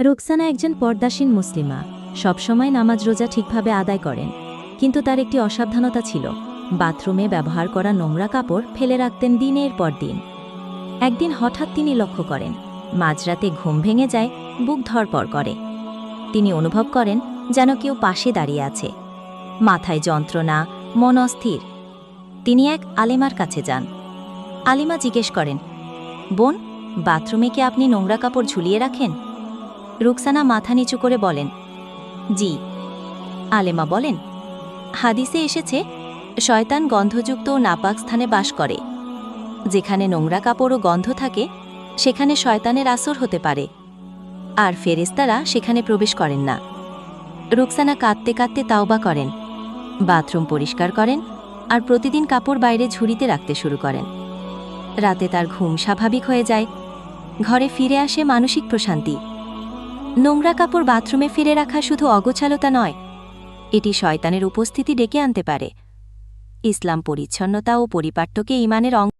রোকসানা একজন পর্দাসীন মুসলিমা। সবসময় নামাজ রোজা ঠিকভাবে আদায় করেন। কিন্তু তার একটি অসাবধানতা ছিল। বাথরুমে ব্যবহার করা নোংরা কাপড় ফেলে রাখতেন দিনের পর দিন। একদিন হঠাৎ তিনি লক্ষ্য করেন, মাঝরাতে ঘুম ভেঙে যায়, বুক ধরপর করে। তিনি অনুভব করেন যেন কেউ পাশে দাঁড়িয়ে আছে। মাথায় যন্ত্রণা, মন অস্থির। তিনি এক আলেমার কাছে যান। আলিমা জিজ্ঞেস করেন, বোন, বাথরুমে কি আপনি নোংরা কাপড় ঝুলিয়ে রাখেন? রুকসানা মাথা নিচু করে বলেন, জি। আলেমা বলেন, হাদিসে এসেছে, শয়তান গন্ধযুক্ত ও নাপাক স্থানে বাস করে। যেখানে নোংরা কাপড় ও গন্ধ থাকে, সেখানে শয়তানের আসর হতে পারে। আর ফেরেস্তারা সেখানে প্রবেশ করেন না। রুকসানা কাঁদতে কাঁদতে তাওবা করেন, বাথরুম পরিষ্কার করেন আর প্রতিদিন কাপড় বাইরে ঝুড়িতে রাখতে শুরু করেন। রাতে তার ঘুম স্বাভাবিক হয়ে যায়, ঘরে ফিরে আসে মানসিক প্রশান্তি। নোংরা কাপড় বাথরুমে ফিরে রাখা শুধু অগোছালতা নয়, এটি শয়তানের উপস্থিতি ডেকে আনতে পারে। ইসলাম পরিচ্ছন্নতা ও পরিপাট্যকে ইমানের অঙ্গ